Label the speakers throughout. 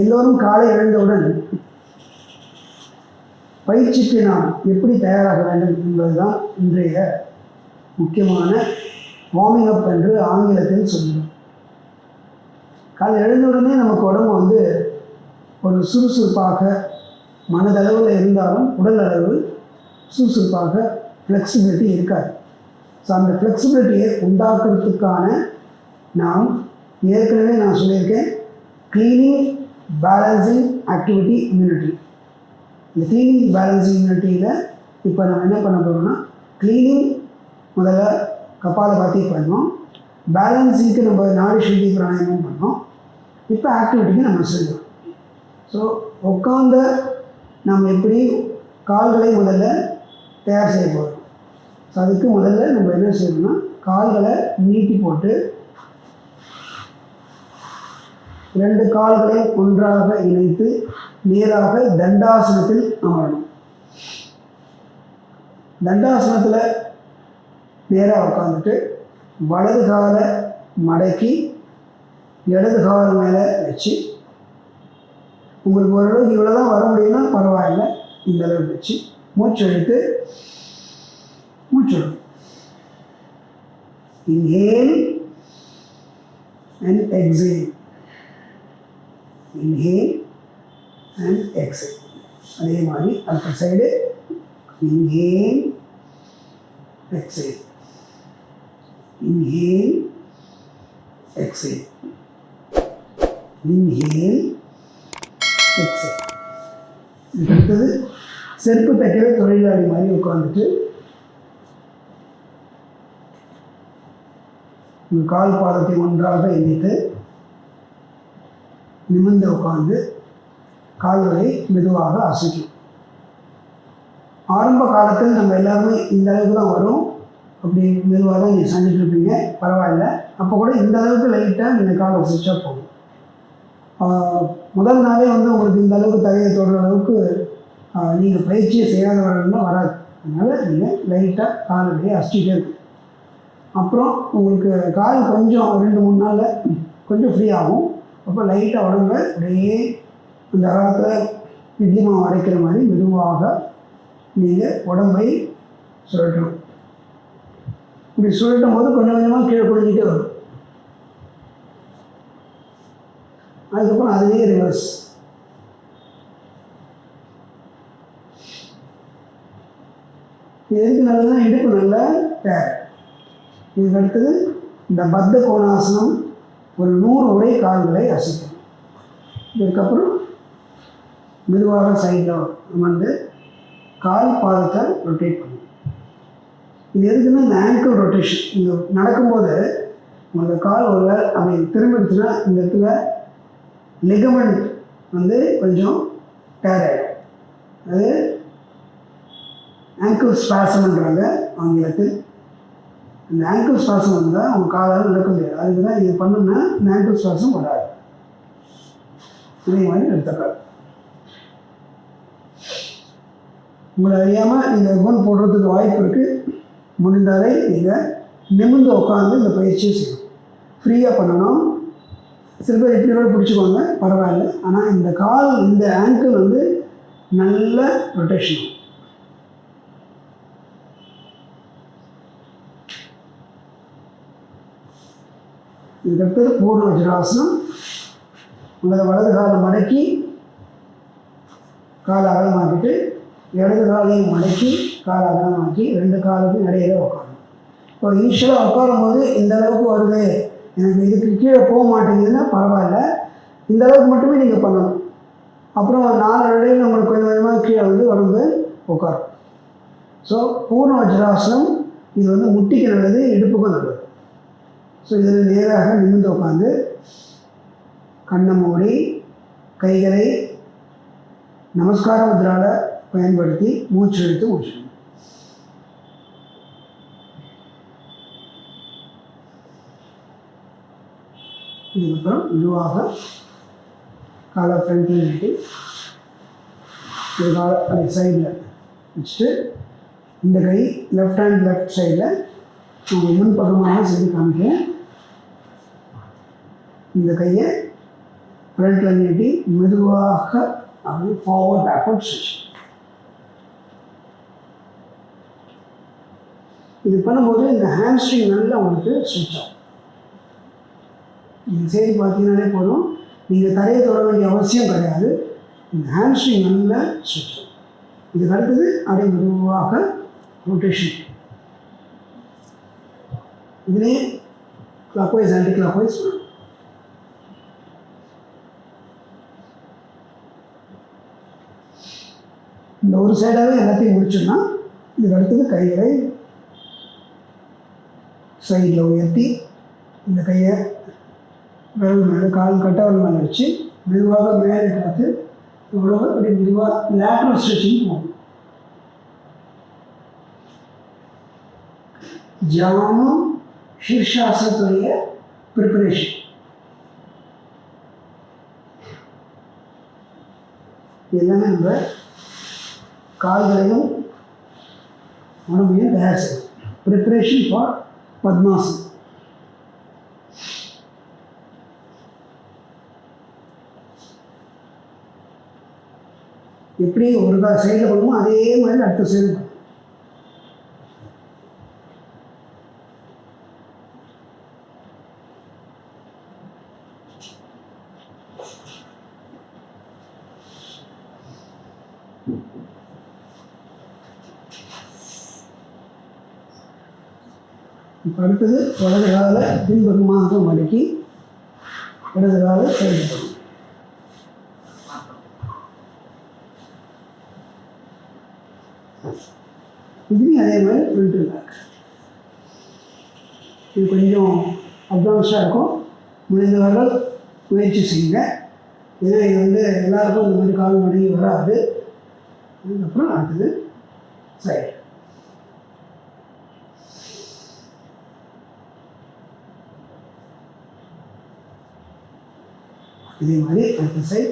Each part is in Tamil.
Speaker 1: எல்லோரும் காலை எழுந்தவுடன் பயிற்சிக்கு நாம் எப்படி தயாராக வேண்டும் என்பதுதான் இன்றைய முக்கியமான வார்மிங் அப் என்று ஆங்கிலத்தில் சொல்கிறோம். காலை எழுந்தவுடனே நமக்கு உடம்பு வந்து ஒரு சுறுசுறுப்பாக மனதளவில் இருந்தாலும் உடல் அளவு சுறுசுறுப்பாக ஃப்ளெக்சிபிலிட்டி இருக்காது. ஸோ அந்த ஃப்ளெக்சிபிலிட்டியை உண்டாக்குறதுக்கான நாம் ஏற்கனவே நான் சொல்லியிருக்கேன். க்ளீனிங் பேலன்சிங் ஆக்டிவிட்டி இம்யூனிட்டி இந்த க்ளீனிங் பேலன்சிங் இம்யூனிட்டியில் இப்போ நம்ம என்ன பண்ண போகிறோம்னா க்ளீனிங் முதல்ல கபாலபாத்தி பண்ணோம் பேலன்சிங்க்கு நம்ம நாடி சுத்தி பிராணாயமும் பண்ணோம் இப்போ ஆக்டிவிட்டிக்கு நம்ம செய்யணும் ஸோ உட்காந்த நம்ம எப்படி கால்களை முதல்ல தயார் செய்ய போகிறோம் ஸோ அதுக்கு முதல்ல நம்ம என்ன செய்யணும்னா கால்களை நீட்டி போட்டு ரெண்டு கால்களை ஒன்றாக இணைத்து நேராக தண்டாசனத்தில் அமரணும். தண்டாசனத்தில் நேராக உட்காந்துட்டு வலது காலை மடக்கி இடது கால் மேலே வச்சு உங்களுக்கு ஓரளவுக்கு இவ்வளோ தான் வர முடியும்னா பரவாயில்ல இந்த அளவுக்கு வச்சு மூச்சு எடுத்து மூச்சு விடும் inhale and exhale inhale and exhale அதே மாதிரி அடுத்த side inhale exhale inhale exhale inhale exhale அடுத்தது செருப்பு தைக்கிற தொழிலாளி மாதிரி உட்காந்துட்டு உங்கள் கால் பாதத்தை ஒன்றாக இணைத்து நிமிர்ந்து உட்கார்ந்து கால்களை மெதுவாக அசைக்கும். ஆரம்ப காலத்தில் நம்ம எல்லாருமே இந்த அளவுக்கு தான் வரும். அப்படி மெதுவாக தான் நீங்கள் செஞ்சுட்டு இருப்பீங்க. பரவாயில்ல. அப்போ கூட இந்த அளவுக்கு லைட்டாக நீங்கள் காலை அசைச்சா போகும் முதல் நாளே வந்து உங்களுக்கு இந்த அளவுக்கு தகையை தொடர அளவுக்கு நீங்கள் பயிற்சியை செய்யாதவர்கள்லாம் வராது. அதனால் நீங்கள் லைட்டாக காலையே அசிச்சிட்டே இருக்கும் அப்புறம் உங்களுக்கு கால் கொஞ்சம் ரெண்டு மூணு நாளில் கொஞ்சம் ஃப்ரீ ஆகும். அப்போ லைட்டாக உடம்ப அப்படியே அந்த காலத்தில் இட்லி மாவு அரைக்கிற மாதிரி மெதுவாக நீங்கள் உடம்பை சுழட்டணும் இப்படி சுழட்டும் போது கொஞ்சம் கொஞ்சமாக கீழே குடிஞ்சிட்டே வரும். அதுக்கப்புறம் அதுலேயே ரிவர்ஸ் எதுக்கு நல்லதுன்னா இடுப்பு நல்ல டேர் இதுக்கு அடுத்தது இந்த பத்த கோணாசனம் ஒரு நூறு முறை கால்களை அசைக்கணும் இதுக்கப்புறம் மெதுவாக சைடில் அமர்ந்து கால் பாதத்தை ரொட்டேட் பண்ணணும் இது எதுக்குன்னா இந்த ஆங்கிள் ரொட்டேஷன் இந்த நடக்கும்போது உங்களோட கால் ஒரு வேளை அப்படி திரும்பிடுச்சுன்னா இந்த இடத்துல லிகமெண்ட் வந்து கொஞ்சம் டேர் ஆகிடும் அது ஆங்கிள் ஸ்பாசம்ன்றாங்க ஆங்கிலத்தில். இந்த ஆங்கிள் சுவாசம் வந்தால் அவங்க காலால் நடக்க முடியாது. அதுக்கு தான் இது பண்ணோம்னா இந்த ஆங்கிள் சுவாசம் வராது. இதே மாதிரி எடுத்துக்காது உங்களை அறியாமல் நீங்கள் குணம் போடுறதுக்கு வாய்ப்பு இருக்குது முடிந்தாலே நீங்கள் நிமிர்ந்து உட்காந்து இந்த பயிற்சியை செய்யணும். ஃப்ரீயாக பண்ணணும். சில பேர் எப்படி கூட பிடிச்சிக்கோங்க பரவாயில்ல. ஆனால் இந்த கால் இந்த ஆங்கிள் வந்து நல்ல ரொட்டேஷன் இதுக்கடுத்தது பூர்ண வஜ்ராசனம். உங்களது வலது காலை மடக்கி காலை அகலமாக்கிட்டு இடது காலையும் மடக்கி காலை அகலமாக்கி ரெண்டு காலுக்கும் இடையில உட்காரணும். இப்போ ஈஸ்வராக உட்காரும்போது இந்த அளவுக்கு வருது. எனக்கு இதுக்கு கீழே போக மாட்டேங்குதுன்னா பரவாயில்ல. இந்த அளவுக்கு மட்டுமே நீங்கள் பண்ணணும். அப்புறம் நாலு இடையில உங்களுக்கு கொஞ்சம் கொஞ்சமாக கீழே வந்து உடம்பு உட்காரும் ஸோ பூர்ண வஜ்ராசனம் இது வந்து முட்டிக்கு நல்லது இடுப்புக்கும் நல்லது. ஸோ இதில் நேராக நிமிர்ந்து உட்காந்து கண்ணை மூடி கைகளை நமஸ்கார முத்ரால பயன்படுத்தி மூச்சு எடுத்து மூச்சு இதுக்கப்புறம் மெதுவாக காலை ஃப்ரண்ட்டில் நீட்டி ஒரு கால அந்த சைடில் வச்சுட்டு இந்த கை லெஃப்ட் ஹேண்ட் லெஃப்ட் சைடில் உங்கள் முன் பக்கமாக செஞ்சு காமிக்கிறேன். இந்த கையை ஃப்ரண்ட்டில் நீட்டி மெதுவாக அப்படியே ஃபார்வர்ட் பேக்வர்ட் ஸ்விட்ச் இது பண்ணும்போது இந்த ஹேம்ஸ்ட்ரிங் நல்லா உங்களுக்கு ஸ்விட்ச் ஆகும். இந்த செய்தி பார்த்தீங்கன்னாலே போதும். நீங்கள் தரையை தொட வேண்டிய அவசியம் கிடையாது. இந்த ஹேம்ஸ்ட்ரிங் நல்லா ஸ்விட்ச் ஆகும். இதுக்கு அடுத்தது அப்படியே மெதுவாக ரொட்டேஷன் இதுலேயே கிளாக் வைஸ் ஆன்டி கிளாக் இந்த ஒரு சைடாகவே எல்லாத்தையும் முடிச்சோம்னா இதுக்கு அடுத்தது கைகளை சைடில் உயர்த்தி இந்த கையை விரல் மேலே கால் கட்டவர் மேலே வச்சு மெதுவாக மேலே பார்த்து இவ்வளோ அப்படி மெதுவாக லேட்ரல் ஸ்ட்ரெச்சிங் போகும். தியானம் ஷீர்ஷாசத்துடைய ப்ரிப்பரேஷன் எல்லாமே நம்ம கால்களையும் உடம்பையும் தயார் செய்யும். ப்ரிப்ரேஷன் ஃபார் பத்மாசன் எப்படி ஒரு சைடில் பண்ணுமோ அதே மாதிரி அடுத்த சைடு அடுத்தது வலது கால பின்பக்கமாக மடக்கி இடது கால செயல்படும். இதுலேயும் அதே மாதிரி ஃப்ரண்ட் பேக் இது கொஞ்சம் அட்வான்ஸாக இருக்கும். முடிந்தவர்கள் முயற்சி செய்யுங்க. ஏன்னா இது வந்து எல்லாருக்கும் இந்த மாதிரி கால் மடங்கி வராது. அதுக்கப்புறம் அடுத்தது சைடு இதே மாதிரி அடுத்த சைடு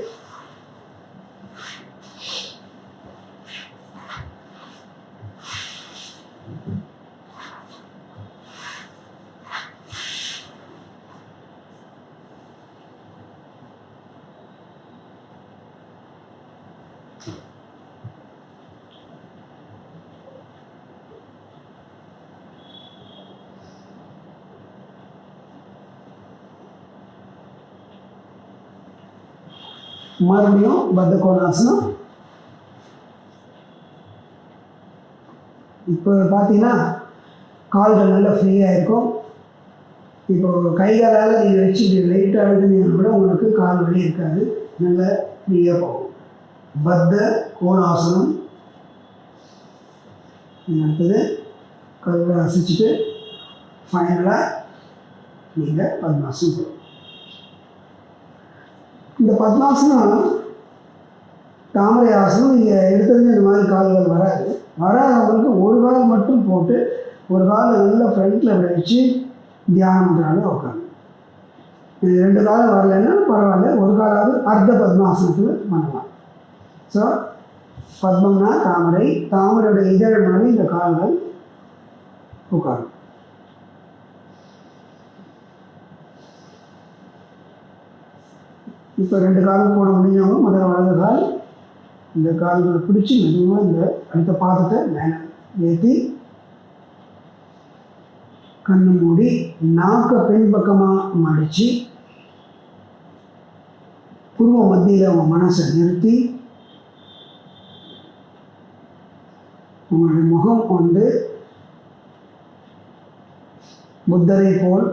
Speaker 1: மறுபடியும் பத்த கோணாசனம் இப்போ பார்த்தீங்கன்னா கால்கள் நல்லா ஃப்ரீயாக இருக்கும். இப்போ கைகளால் நீங்கள் வச்சு லைட்டாக அழுதுனீங்கன்னா கூட உங்களுக்கு கால் வலி இருக்காது. நல்லா ஃப்ரீயாக போகும். பத்த கோணாசனம் அடுத்தது கல்லை அசைச்சிட்டு ஃபைனலாக நீங்கள் பத்மாசனம் போகும் இந்த பத்மாசனம் தாமரை ஆசனம் நீங்கள் எடுத்ததுமே இந்த மாதிரி கால்கள் வராது. வராதவங்களுக்கு ஒரு கால் மட்டும் போட்டு ஒரு கால் நல்லா ஃப்ரண்ட்டில் வச்சு தியானம் பண்ணுறாங்க உட்காந்து இது ரெண்டு காலம் வரலைன்னா பரவாயில்ல ஒரு காலாவது அர்த்த பத்மாசனத்தில் பண்ணலாம். ஸோ பத்மம்னா தாமரை தாமரையோட இதழ் மாதிரி இந்த கால்கள் உட்காரும். இப்போ ரெண்டு காலம் போட முடிஞ்சவங்க முதல்ல வலது கால் இந்த கால்களை பிடிச்சி மெதுவாக இந்த அடுத்த பாதத்தை மேலே ஏற்றி கண்ணு மூடி நாக்க பெண் பக்கமாக மடித்து புருவ மத்தியில் அவங்க மனசை நிறுத்தி உங்களுடைய முகம் வந்து புத்தரை போல்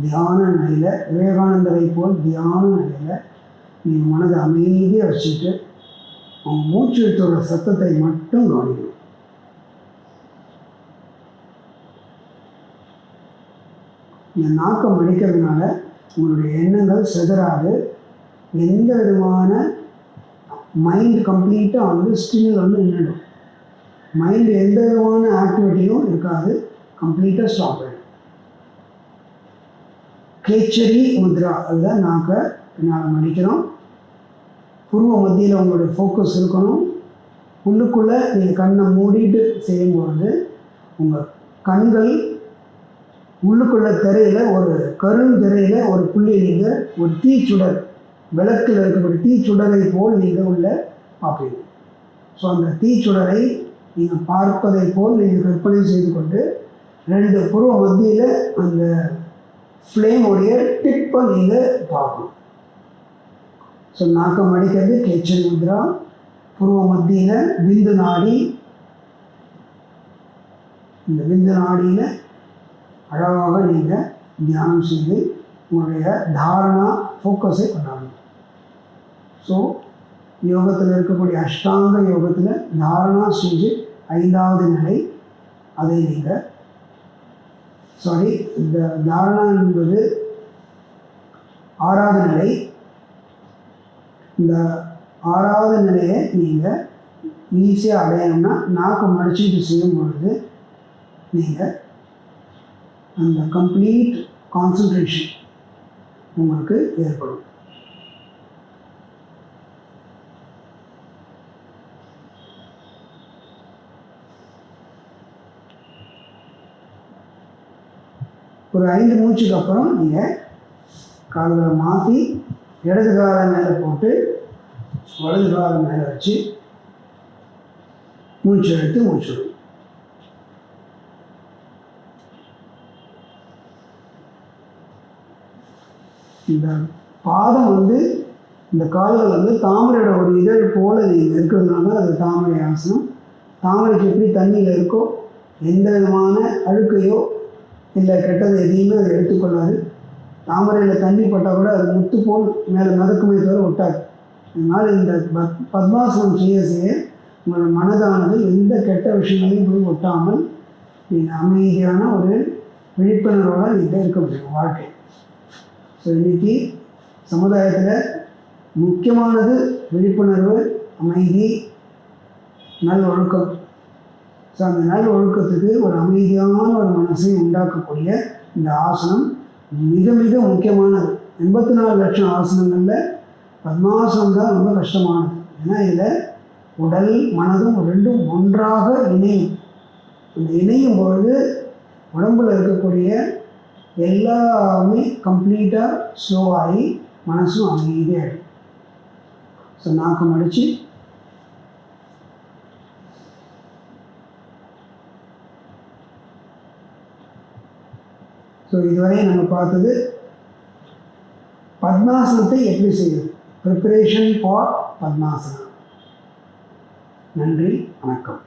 Speaker 1: தியான நிலையில் விவேகானந்தரை போல் தியான நிலையில் நீங்கள் மனதை அமைதியாக வச்சுட்டு அவங்க மூச்சு விட்டோட சத்தத்தை மட்டும் கவனிக்கணும். இந்த நாக்கம் அடிக்கிறதுனால உங்களுடைய எண்ணங்கள் சிதறாது. எந்த விதமான மைண்ட் கம்ப்ளீட்டாக வந்து ஸ்டில் வந்து நின்றுடும் மைண்ட் எந்த விதமான ஆக்டிவிட்டியும் இருக்காது. கம்ப்ளீட்டாக ஸ்டாப் ஆகிடும் கேச்சரி முத்ரா. அதுதான் நாங்கள் பின்னால் மடிக்கிறோம் புருவ மத்தியில் உங்களுடைய ஃபோக்கஸ் இருக்கணும். உள்ளுக்குள்ளே நீங்கள் கண்ணை மூடிட்டு செய்யும்பொழுது உங்கள் கண்கள் உள்ளுக்குள்ள திரையில் ஒரு கருந்திரையில் ஒரு புள்ளி நீங்கள் ஒரு தீச்சுடர் விளக்கில் இருக்கக்கூடிய தீச்சுடரை போல் நீங்கள் உள்ள பார்ப்பீங்க. ஸோ அந்த தீச்சுடரை நீங்கள் பார்ப்பதை போல் நீங்கள் கற்பனை செய்து கொண்டு ரெண்டு புருவ மத்தியில் அந்த ஃப்ளேமுடைய டிப்பை நீங்கள் பார்க்கணும். ஸோ நாக்கம் அடிக்கிறது கேச்சல் முத்ரா பூர்வ மத்தியில் விந்து நாடி இந்த விந்து நாடியில் அழகாக நீங்கள் தியானம் செய்து உங்களுடைய தாரணா ஃபோக்கஸை கொண்டாடணும். ஸோ யோகத்தில் இருக்கக்கூடிய அஷ்டாங்க யோகத்தில் தாரணா செஞ்சு ஐந்தாவது நிலை அதை நீங்கள் சாரி இந்த தாரணா என்பது ஆறாவது நிலை. இந்த ஆறாவது நிலையை நீங்கள் ஈஸியாக அடையணும்னா நாக்கு மடிச்சுட்டு செய்யும் பொழுது நீங்கள் அந்த கம்ப்ளீட் கான்சன்ட்ரேஷன் உங்களுக்கு ஏற்படும். ஒரு ஐந்து மூச்சுக்கு அப்புறம் நீங்கள் கால்களை மாற்றி இடது காலை மேலே போட்டு வலது காலை மேலே வச்சு மூச்சு எடுத்து மூச்சு இந்த பாதம் வந்து இந்த கால்கள் வந்து தாமரையோட ஒரு இதழ் போல நீங்கள் இருக்கிறதுனால அது தாமரை ஆசனம். தாமரைக்கு எப்படி தண்ணியில் இருக்கோ எந்த விதமான அழுக்கையோ இல்லை கெட்டது எதையுமே அதை எடுத்துக்கொள்ளாது. தாமரையில் தண்ணி பட்டால் கூட அது முத்து போல் மேலே மிதக்குமே தவிர ஒட்டாது. அதனால் இந்த பத் பத்மாசனம் செய்ய செய்ய உங்களோட மனதானது எந்த கெட்ட விஷயங்களையும் போய் ஒட்டாமல் நீங்கள் அமைதியான ஒரு விழிப்புணர்வோடு நீங்கள் இருக்க முடியும் வாழ்க்கை. ஸோ இன்றைக்கி சமுதாயத்தில் முக்கியமானது விழிப்புணர்வு அமைதி நல் ஒழுக்கம் ஸோ அந்த நல் ஒழுக்கத்துக்கு ஒரு அமைதியான ஒரு மனசை உண்டாக்கக்கூடிய இந்த ஆசனம் மிக மிக முக்கியமானது. எண்பத்தி நாலு லட்சம் ஆசனங்களில் பத்மாசனம் தான் ரொம்ப கஷ்டமானது. ஏன்னா இதில் உடல் மனதும் ரெண்டும் ஒன்றாக இணையும். அந்த இணையும் பொழுது உடம்பில் இருக்கக்கூடிய எல்லாமே கம்ப்ளீட்டாக ஸ்லோவாகி மனசும் அமைதியாகிடும் ஸோ நாக்கம் அடித்து ஸோ இதுவரை நம்ம பார்த்தது பத்மாசனத்தை எப்படி செய்வது ப்ரிப்பரேஷன் ஃபார் பத்மாசனம். நன்றி வணக்கம்.